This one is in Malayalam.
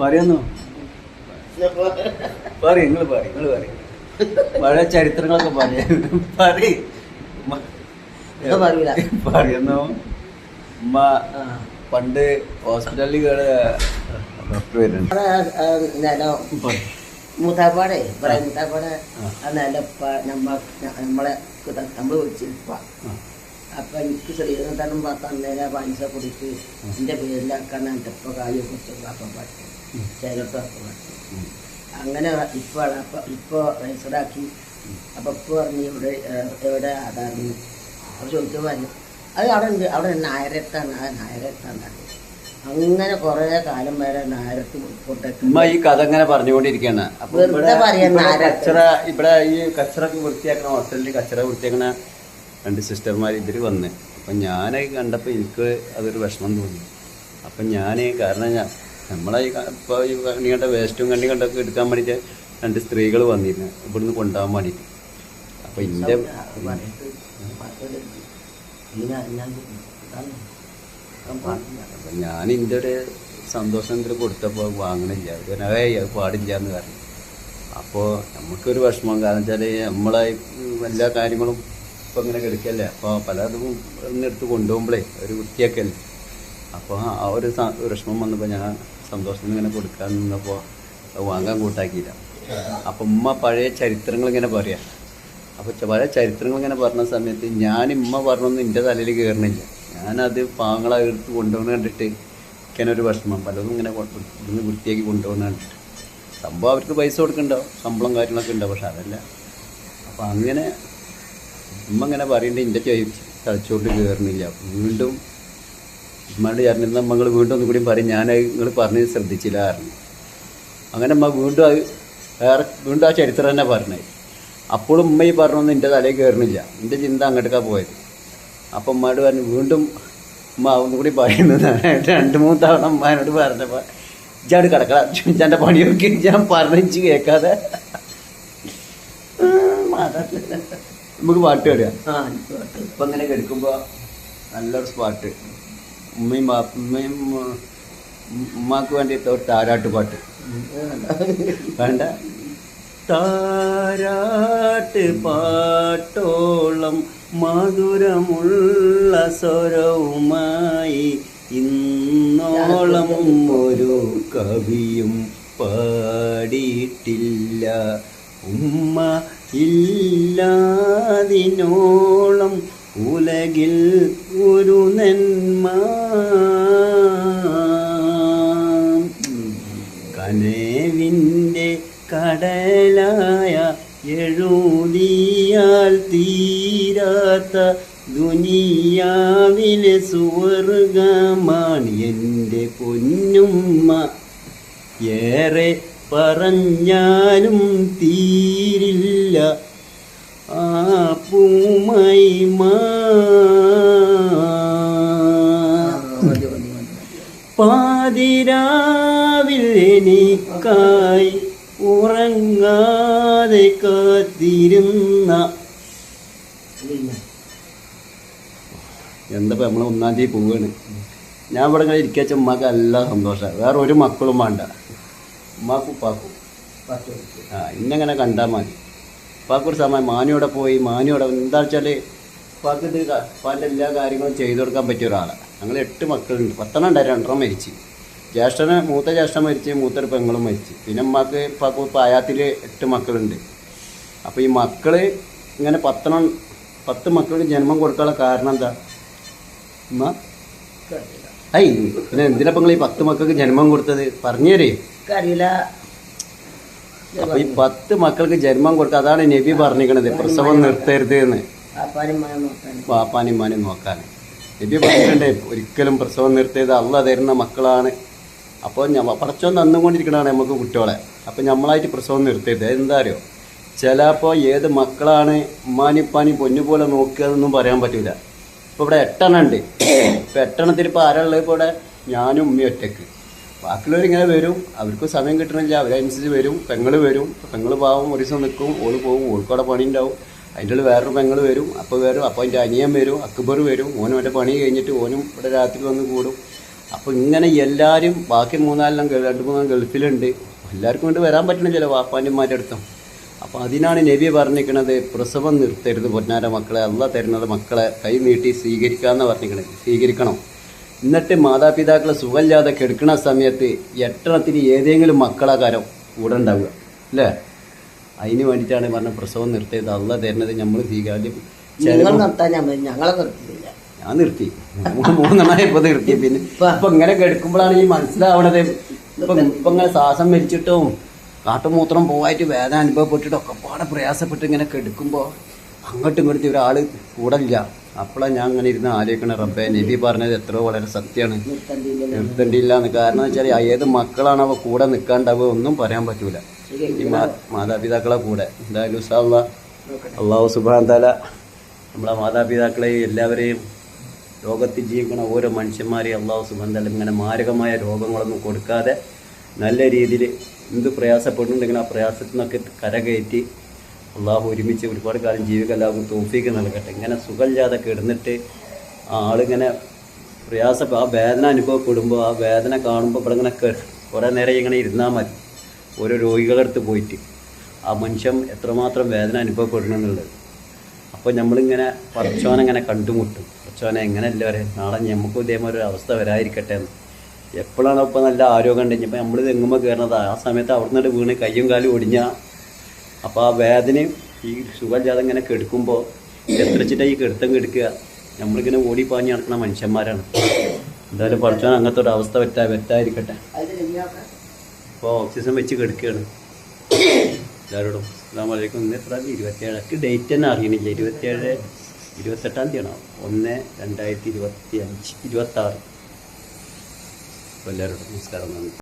പറയുന്നു. പറയും നിങ്ങൾ പറയും നിങ്ങൾ പറയും. പഴയ ചരിത്രങ്ങളൊക്കെ പറയും. പറയും. പറയുന്നു. ഉമ്മ പണ്ട് ഹോസ്പിറ്റലിൽ കേട് ഡോക്ടർ വരുന്നുണ്ട്. മൂത്താപ്പാടെ പറയാം. മൂത്താപ്പാടെ അന്നല്ല നമ്മളെ നമ്മളെ നമ്മൾ വിളിച്ചിരിപ്പ അപ്പൊ എനിക്ക് ശ്രീകണ്ഠനും പത്താം നേരം പൈസ കുടിച്ച് എന്റെ പേരിലാക്കാൻ എന്റെ ഇപ്പൊ കാര്യം കുറച്ച് അപ്പം പറ്റും അങ്ങനെ ഇപ്പൊ അപ്പൊ ഇപ്പൊ രജിസ്റ്ററാക്കി അപ്പൊ ഇപ്പൊ പറഞ്ഞു ഇവിടെ എവിടെ ആധാറിന്? അപ്പൊ ചോദിച്ചു പറഞ്ഞു അത് അവിടെ ഉണ്ട് അവിടെ നായരത്താണ് ആ നായരത്താണ് അങ്ങനെ കുറേ കാലം വരെ നായരത്ത് ഉമ്മ ഈ കഥ അങ്ങനെ പറഞ്ഞുകൊണ്ടിരിക്കുകയാണ്. അപ്പൊ വെറുതെ പറയാൻ കച്ചറ ഇവിടെ ഈ കച്ചറൊക്കെ വൃത്തിയാക്കണ ഹോസ്റ്റലിൽ കച്ചറ വൃത്തിയാക്കണ രണ്ട് സിസ്റ്റർമാർ ഇതിൽ വന്ന്. അപ്പൊ ഞാനത് കണ്ടപ്പോൾ എനിക്ക് അതൊരു വിഷമം തോന്നി. അപ്പൊ ഞാൻ കാരണം ഞാൻ നമ്മളെ ഇപ്പോൾ ഇപ്പൊ ഈ കണ്ണി കണ്ട വേസ്റ്റും കണ്ണി കണ്ടൊക്കെ എടുക്കാൻ വേണ്ടിയിട്ട് രണ്ട് സ്ത്രീകൾ വന്നിരുന്നു. ഇവിടുന്ന് കൊണ്ടുപോകാൻ വേണ്ടിയിട്ട് അപ്പോൾ അപ്പൊ ഞാൻ ഇന്റെ ഒരു സന്തോഷം ഇതിൽ കൊടുത്തപ്പോൾ വാങ്ങണില്ല. പറഞ്ഞു, ഏയ് അത് പാടില്ല എന്ന് പറഞ്ഞു. അപ്പോൾ നമുക്കൊരു വിഷമം. കാരണം വെച്ചാൽ നമ്മളെ എല്ലാ കാര്യങ്ങളും ഇപ്പം ഇങ്ങനെ കിടക്കല്ലേ അപ്പോൾ പലതും എടുത്ത് കൊണ്ടുപോകുമ്പോഴേ ഒരു വൃത്തിയാക്കല്ലേ? അപ്പോൾ ആ ഒരു വിഷമം വന്നപ്പോൾ ഞാൻ സന്തോഷത്തിന് ഇങ്ങനെ കൊടുക്കാൻ നിന്നപ്പോൾ അത് വാങ്ങാൻ കൂട്ടാക്കിയില്ല. അപ്പം ഉമ്മ പഴയ ചരിത്രങ്ങൾ ഇങ്ങനെ പറയാം. അപ്പോൾ പഴയ ചരിത്രങ്ങൾ ഇങ്ങനെ പറഞ്ഞ സമയത്ത് ഞാൻ ഇമ്മ പറഞ്ഞൊന്നും എന്റെ തലയിൽ കയറണില്ല ഞാനത് പാങ്ങളെ എടുത്ത് കൊണ്ടുപോകുന്ന കണ്ടിട്ട് എനിക്കതിനൊരു വിഷമം പലതും ഇങ്ങനെ ഇന്ന് വൃത്തിയാക്കി കൊണ്ടുപോകുന്ന കണ്ടിട്ട്. സംഭവം അവർക്ക് പൈസ കൊടുക്കണ്ടാവും ശമ്പളം കാര്യങ്ങളൊക്കെ ഉണ്ടാവും പക്ഷെ അതല്ല. അപ്പം അങ്ങനെ ഉമ്മ ഇങ്ങനെ പറയേണ്ടത് എന്റെ തലച്ചോട്ട് കയറണില്ല വീണ്ടും ഉമ്മയോട് ഇന്ന് നമ്മൾ വീണ്ടും ഒന്നും കൂടി പറയും ഞാൻ നിങ്ങൾ പറഞ്ഞ് ശ്രദ്ധിച്ചില്ല പറഞ്ഞു. അങ്ങനെ അമ്മ വീണ്ടും അത് വേറെ വീണ്ടും ആ ചരിത്രം തന്നെ പറഞ്ഞത്. അപ്പോഴും ഉമ്മ ഈ പറഞ്ഞൊന്നും എന്റെ തലയിൽ കയറുന്നില്ല എന്റെ ചിന്ത അങ്ങോട്ടേക്കാണ് പോയത്. അപ്പം ഉമ്മയോട് പറഞ്ഞു വീണ്ടും ഉമ്മ ഒന്നും കൂടി പറയുന്നത് രണ്ട് മൂന്ന് തവണ ഉമ്മാനോട് പറഞ്ഞപ്പോൾ ഇജാട് കിടക്കട എന്റെ പണിയൊക്കെ ഞാൻ പറഞ്ഞു കേൾക്കാതെ. നമുക്ക് പാട്ട് പാടുക. ഇപ്പം ഇങ്ങനെ കേൾക്കുമ്പോൾ നല്ലൊരു സ്പാട്ട് ഉമ്മയും ഉമ്മയും ഉമ്മാക്ക് വേണ്ടിയിട്ട് താരാട്ട് പാട്ട്? വേണ്ട താരാട്ട് പാട്ടോളം മധുരമുള്ള സ്വരവുമായി ഇന്നോളം ഒരു കവിയും പാടിയിട്ടില്ല ഉമ്മ ഇല്ലാതിനോളം ഉലകിൽ ഒരു നന്മ. കനവിന്റെ കടലായ എഴുതിയാൽ തീരാത്ത ദുനിയാവിലെ സുവർഗമാണ് എന്റെ പൊന്നുമ്മ. ഏറെ പറഞ്ഞാലും തീരില്ല മതി. പാതിരാവിൽ എനിക്കായി ഉറങ്ങാതെ കാത്തിരുന്ന. എന്താ നമ്മൾ ഒന്നാം തീയതി പോവാണ്. ഞാൻ ഇവിടെ ഇങ്ങനെ ഇരിക്കാച്ച ഉമ്മക്ക് എല്ലാ സന്തോഷമാണ് വേറെ ഒരു മക്കളും വേണ്ട. ഉമ്മാക്കും ഉപ്പാക്കും. ആ ഇന്നങ്ങനെ കണ്ടാൽ മതി. ഉപ്പാക്കൊരു സമയം മാനിയോടെ പോയി മാനിയോടെ എന്താ വെച്ചാൽ ഉപ്പാക്ക് ഇത് എല്ലാ കാര്യങ്ങളും ചെയ്തു കൊടുക്കാൻ പറ്റിയ ഒരാളാണ് ഞങ്ങൾ എട്ട് മക്കളുണ്ട്. പത്തെണ്ണം ഉണ്ടായി രണ്ടെണ്ണം മരിച്ച്. ജ്യേഷ്ഠന് മൂത്ത ജ്യേഷ്ഠൻ മരിച്ച് മൂത്തൊരു പെങ്ങളും മരിച്ച്. പിന്നെ ഉമ്മാക്ക് പാക്കു പായാത്തിൽ എട്ട് മക്കളുണ്ട്. അപ്പോൾ ഈ മക്കൾ ഇങ്ങനെ പത്തെണ്ണം പത്ത് മക്കൾക്ക് ജന്മം കൊടുക്കാനുള്ള കാരണം എന്താ? ഉമ്മ. ഐ പിന്നെ എന്തിനാ നിങ്ങൾ ഈ പത്ത് മക്കൾക്ക് ജന്മം കൊടുത്തത്? പറഞ്ഞു തരേ. എനിക്കറിയില്ല അപ്പൊ ഈ പത്ത് മക്കൾക്ക് ജന്മം കൊടുക്കുക അതാണ് നബി പറഞ്ഞിരിക്കണത്. പ്രസവം നിർത്തരുത് എന്ന്. പാപ്പാനും മഴ നോക്കാൻ. നബി പറഞ്ഞിട്ടുണ്ട് ഒരിക്കലും പ്രസവം നിർത്തരുത് അള്ള തരുന്ന മക്കളാണ്. അപ്പോൾ ഞമ്മ പടച്ചോൻ തന്നുകൊണ്ടിരിക്കണതാണ് നമുക്ക് കുട്ടികളെ. അപ്പോൾ നമ്മളായിട്ട് പ്രസവം നിർത്തരുത്. എന്താ അറിയോ? ചിലപ്പോൾ ഏത് മക്കളാണ് ഉമ്മാനിപ്പാനി പൊന്നുപോലെ നോക്കുക എന്നൊന്നും പറയാൻ പറ്റില്ല ഇപ്പോൾ ഇവിടെ എട്ടെണ്ണം ഉണ്ട്. ഇപ്പോൾ എട്ടെണ്ണത്തിൽ ഇപ്പോൾ ആരാളുള്ളത് ഇവിടെ? ഞാനും ഉമ്മയും ഒറ്റയ്ക്ക്. ബാക്കിയുള്ളവരിങ്ങനെ വരും. അവർക്ക് സമയം കിട്ടണില്ല. അവരനുസരിച്ച് വരും. പെങ്ങൾ വരും. പെങ്ങൾ പാവം ഒരു ദിവസം നിൽക്കും ഓൾ പോകും ഓൾക്കവിടെ പണി ഉണ്ടാവും അതിന്റെ ഉള്ളിൽ വേറൊരു പെങ്ങൾ വരും. അപ്പോൾ വരും. അപ്പോൾ അതിന്റെ അനിയൻ വരും. അക്ബർ വരും. ഓനും അവന്റെ പണി കഴിഞ്ഞിട്ട് ഓനും ഇവിടെ രാത്രി വന്ന് കൂടും. അപ്പോൾ ഇങ്ങനെ എല്ലാവരും ബാക്കി മൂന്നാലെല്ലാം രണ്ട് മൂന്നാൽ ഗൾഫിലുണ്ട്. എല്ലാവർക്കും കൊണ്ട് വരാൻ പറ്റണില്ല വാപ്പാന്റെമാരുടെ അടുത്തും. അപ്പോൾ അതിനാണ് നബി പറഞ്ഞിരിക്കുന്നത് പ്രസവം നിർത്തരുത് പൊന്നാര മക്കളെ. അല്ല തരുന്നത് മക്കളെ. കൈ നീട്ടി സ്വീകരിക്കാമെന്ന് പറഞ്ഞിരിക്കണത്. സ്വീകരിക്കണം. എന്നിട്ട് മാതാപിതാക്കളെ സുഖമില്ലാതെ കെടുക്കുന്ന സമയത്ത് എട്ടണത്തിന് ഏതെങ്കിലും മക്കളാകാരം കൂടെ ഉണ്ടാവുക അല്ലേ? അതിന് വേണ്ടിയിട്ടാണ് പറഞ്ഞ പ്രസവം നിർത്തിയത്. അല്ല തരുന്നത് നമ്മൾ സ്വീകാര്യം ഞങ്ങളെ നിർത്തിയില്ല. ഞാൻ നിർത്തി. മൂന്നെണ്ണ മൂന്നെണ്ണമായി ഇപ്പൊ നിർത്തി. പിന്നെ ഇപ്പൊ ഇങ്ങനെ കെടുക്കുമ്പോഴാണ് ഈ മനസ്സിലാവണത്. ഇപ്പൊ ഇപ്പൊ ഇങ്ങനെ ശ്വാസം വലിച്ചിട്ടും കാട്ടുമൂത്രം പോവായിട്ട് വേദന അനുഭവപ്പെട്ടിട്ടും ഒക്കെ പാടെ പ്രയാസപ്പെട്ട് ഇങ്ങനെ കെടുക്കുമ്പോ അങ്ങോട്ടും ഇങ്ങോട്ടും ഒരാൾ കൂടെ ഇല്ല. അപ്പോഴാണ് ഞാൻ അങ്ങനെ ഇരുന്ന് ആലോചിക്കണ റബ്ബെ നബി പറഞ്ഞത് എത്രയോ വളരെ സത്യമാണ് നിർത്തണ്ടിയില്ല എന്ന് കാരണം വെച്ചാൽ ഏത് മക്കളാണ് അവ കൂടെ നിൽക്കാണ്ടാവുക ഒന്നും പറയാൻ പറ്റൂല. ഈ മാതാപിതാക്കളെ കൂടെ. എന്തായാലും ഉസ്താദ് അള്ളാഹു സുബാൻ താല നമ്മളെ മാതാപിതാക്കളെ എല്ലാവരെയും ലോകത്തിൽ ജീവിക്കുന്ന ഓരോ മനുഷ്യന്മാരെയും അള്ളാഹു സുബാൻ താല ഇങ്ങനെ മാരകമായ രോഗങ്ങളൊന്നും കൊടുക്കാതെ നല്ല രീതിയിൽ എന്ത് പ്രയാസപ്പെടുന്നുണ്ടെങ്കിലും ആ പ്രയാസത്തിൽ നിന്നൊക്കെ കരകയറ്റി അള്ളാഹു ഒരുമിച്ച് ഒരുപാട് കാലം ജീവിക്കാൻ എല്ലാവർക്കും തോഫിക്ക് നൽകട്ടെ. ഇങ്ങനെ സുഖമില്ലാതെ കിടന്നിട്ട് ആളിങ്ങനെ പ്രയാസ ആ വേദന അനുഭവപ്പെടുമ്പോൾ ആ വേദന കാണുമ്പോൾ ഇവിടെ ഇങ്ങനെ കുറേ നേരം ഇങ്ങനെ ഇരുന്നാൽ മതി. ഓരോ രോഗികളുടെ അടുത്ത് പോയിട്ട്. ആ മനുഷ്യൻ എത്രമാത്രം വേദന അനുഭവപ്പെടണമെന്നുള്ളത് അപ്പോൾ നമ്മളിങ്ങനെ പറച്ചോനെ കണ്ടുമുട്ടും. പറച്ചോനെ എങ്ങനെയല്ല വരെ നാളെ നമുക്കും ഇതേമാതിരി ഒരു അവസ്ഥ വരാതിരിക്കട്ടെ എന്ന്. എപ്പോഴാണ് ഇപ്പോൾ നല്ല ആരോഗ്യം ഉണ്ടെങ്കിൽ ഇപ്പം നമ്മൾ തെങ്ങുമ്പോൾ കയറുന്നത് ആ സമയത്ത് അവിടെ നിന്നിട്ട് വീണ് കയ്യും കാലും ഒടിഞ്ഞ അപ്പോൾ ആ വേദനയും ഈ സുഖമില്ലാതെ ഇങ്ങനെ കെടുക്കുമ്പോൾ എത്രച്ചിട്ടാണ് ഈ കെടുത്തം കെടുക്കുക? നമ്മളിങ്ങനെ ഓടി പാഞ്ഞ് നടക്കുന്ന മനുഷ്യന്മാരാണ്. എന്തായാലും പഠിച്ചോ അങ്ങനത്തെ ഒരു അവസ്ഥ പറ്റാ വെറ്റായിരിക്കട്ടെ അപ്പോൾ ഓക്സിജൻ വെച്ച് കെടുക്കുകയാണ് എല്ലാവരോടും അസ്സാം വലൈക്കും ഇന്ന് എത്ര ഇരുപത്തിയേഴ്. എനിക്ക് ഡേറ്റ് തന്നെ അറിയണില്ല. ഇരുപത്തിയേഴ് ഇരുപത്തെട്ടാം തീയതിയാണ്? ഒന്ന് രണ്ടായിരത്തി ഇരുപത്തി അഞ്ച് ഇരുപത്തി ആറ് അപ്പോൾ എല്ലാവരോടും നമസ്കാരം. നന്ദി.